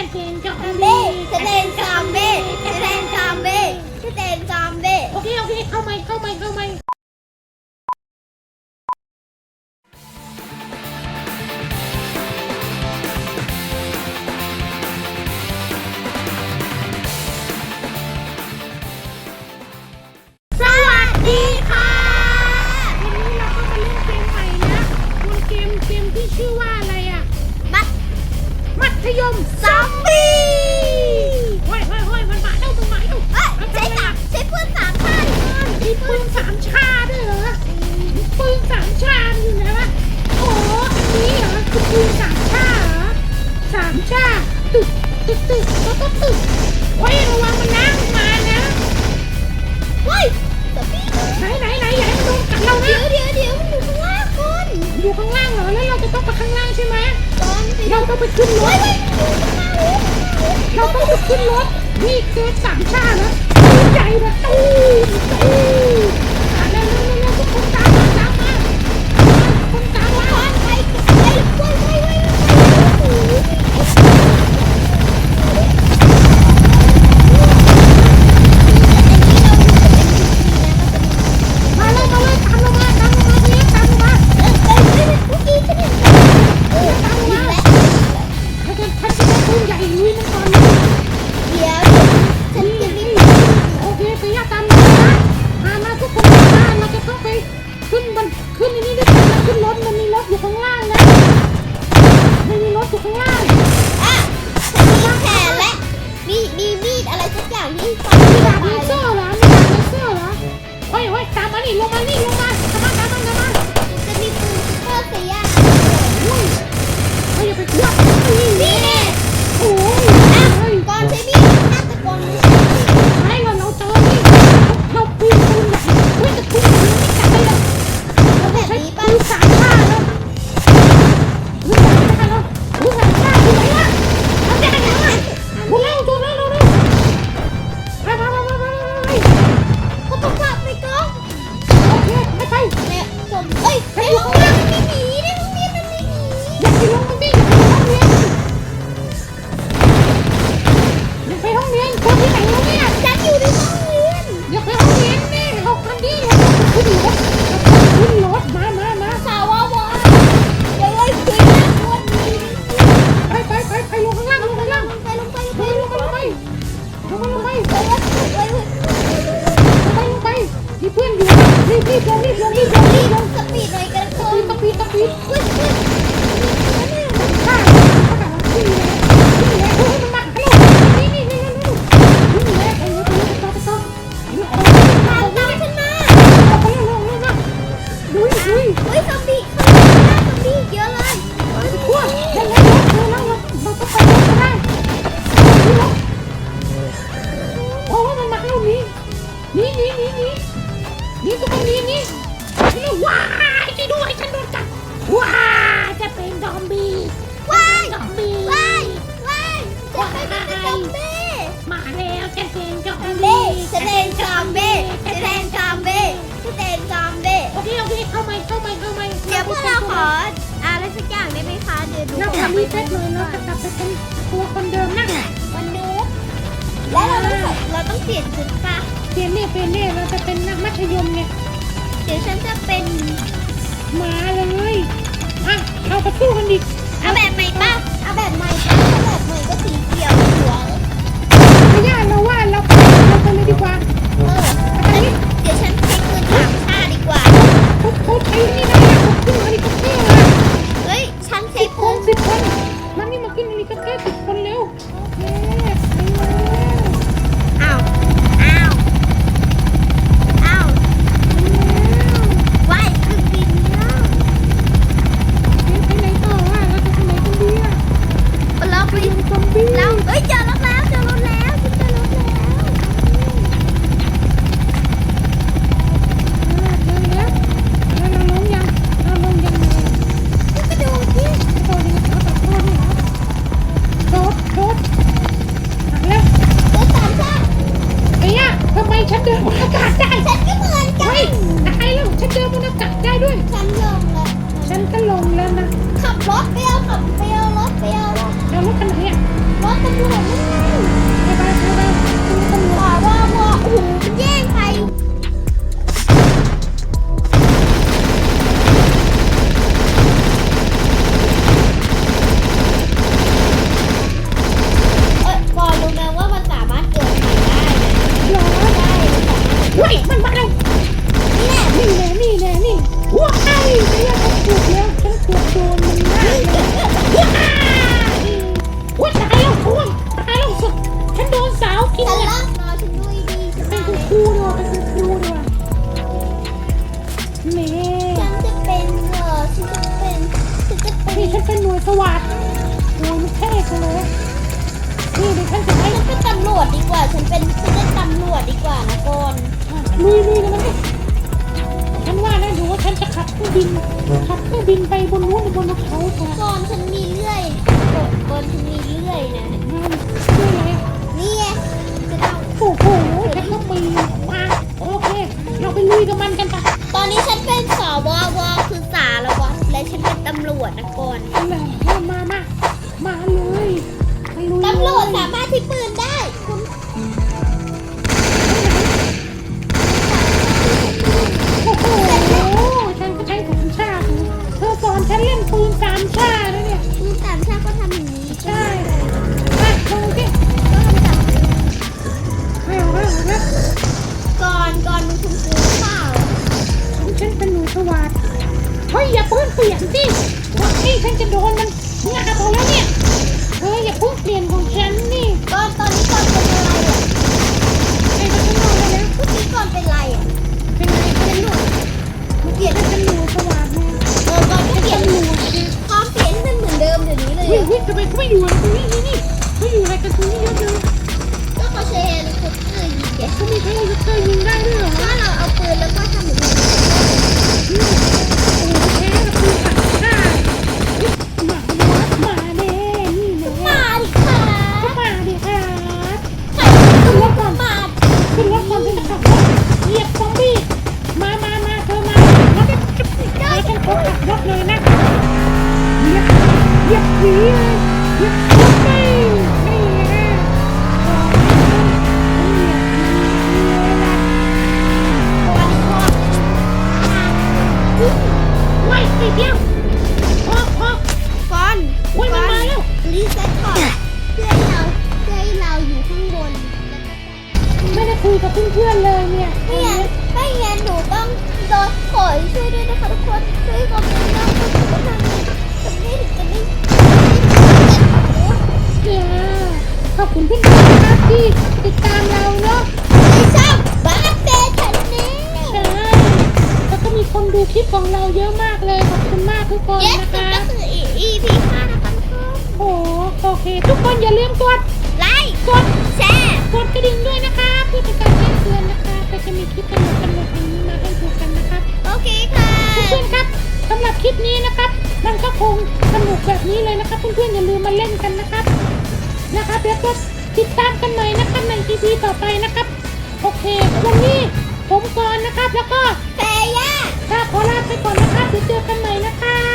จะเป็นซอมบี้จะเป็นซอมบี้จะเป็นซอมบี้จะเป็นซอมบี้โอเคโอเคเข้าไหมเข้าไหมเข้าไหม ยมซอมบี้เยเฮ้ยเฮ้ยมันมาเอ้ามันมาเอ้าใช้สามใช้ปืนสามข้างมีปืนสามชาด้วยเหรอปืนสามชาอยู่ไหนวะโอ้นนี้เหรอคือปืนสามชาเสามชาตึกตึกตึกแล้กตึกเฮ้ระวังมันนะมัมานะไหนไหนไหนให้มันโดนกัดเรานะเดี๋ยวเดี๋ยวเดี๋ยวมันอยู่ข้างล่างคนอยู่ข้างล่างเหรอแล้วเราจะต้องไปข้างล่างใช่ไหม เราต้องไปขึ้นรถเราต้องไปขึ้นรถนี่เกินสามชาแล้วใจแบบตู้ตู้าไหมเข้าไหมเข้าไหมเดี๋ยวพวกเราขออะไรสักอย่างได้ไหมคะเดี๋ยวดูเราทำรีเซ็ตเลยเราจะกลับไปเป็นตัวคนเดิมนั่นวันนู้แล้วเราต้องเราต้องเปลี่ยนชุดปะเปลี่ยนเนี่ยเปลี่ยนเนี่ยเราจะเป็นนักมัธยมไงเดี๋ยวฉันจะเป็นมาเลยอะเราไปสู้กันดิเอาแบบใหม่ปะเอาแบบใหม่เอาแบบใหม่ก็สีเขียว อะ รวจดีกว่า ฉันเป็นฉันเป็นตำรวจดีกว่านะก่อนลุยลุยกันเลยฉันว่านะดูว่าฉันจะขับเครื่องบินขับเครื่องบินไปบนนู้นบนเขาจ้ะก่อนฉันมีเลื่อยก่อนก่อนฉันมีเลื่อยนะช่วยเลยนี่ไงจะเอาโอ้โหฉันก็ปีนมาโอเคเราไปลุยกับมันกันปะตอนนี้ฉันเป็นสววคือสารวัตรและฉันเป็นตำรวจนะก่อนแหละมามามาเลยมาลุยตำรวจสามารถที่ปืนได้ ฉันจะโดนมันงาพอแล้วเนี่ยเฮ้ยอย่าเพิ่งเปลี่ยนของฉันนี่ก่อนตอนนี้ก่อนเป็นอะไรอะไอ้มันนอนแล้วเมื่อกี้ก่อนเป็นอะไรอะเป็นไงเป็นหนูเปลี่ยนให้เป็นหนูสวัสดไงเออก่อนก็เปลี่ยนเป็นหนูสิความเปลี่ยนให้มันเหมือนเดิมเดี๋ยวนี้เลยเฮ้ยอะเฮ้ยทำไมเขาไม่อยู่อะตรงนี้นี่นี่เขาอยู่อะไรกันตรงนี้เยอะเลยก็เขาใช้เฮลิคอปเตอร์ยิงแกเขามีเทเลคอปเตอร์ยิงได้ด้วยเหรอถ้าเราเอาปืนแล้วก็ทำแบบนี้โอ้โคุยกับเพื่อนๆเลยเนี่ยไม่งั้นไม่งั้นหนูต้องโดนขอช่วยด้วยนะคะทุกคนช่วยคอมเมนต์แล้วก็ถึงจะทำจะไม่ถึงจะไม่เดี๋ยวขอบคุณเพื่อนๆนะครับที่ติดตามเราเนาะไม่ชอบบ้าเฟชันนี่ใช่แล้วก็มีคนดูคลิปของเราเยอะมากเลยขอบคุณมากทุกคนเย็ดนะสุดคะก็คือ EP 5นะคะทุกคนโอ้โหโอเค ทุกคนอย่าลืมกดไลค์กดแชร์กดกระดิ่งด้วยนะคะเพื่อเป็นการแจ้งเตือนนะคะก็จะมีคลิปสนุกสนุกๆอย่างนี้มาให้ดูกันนะครับโอเคค่ะเพื่อนๆครับสำหรับคลิปนี้นะครับ มันก็คงสนุกแบบนี้เลยนะครับเพื่อนๆอย่าลืมมาเล่นกันนะครับนะครับแล้วก็ติดตามกันหน่อยนะครับในทีพีต่อไปนะครับ โอเค วันนี้ผมก่อนนะครับแล้วก็แฟย่าถ้าขอลาไปก่อนนะครับเดี๋ยวเจอกันใหม่นะคะ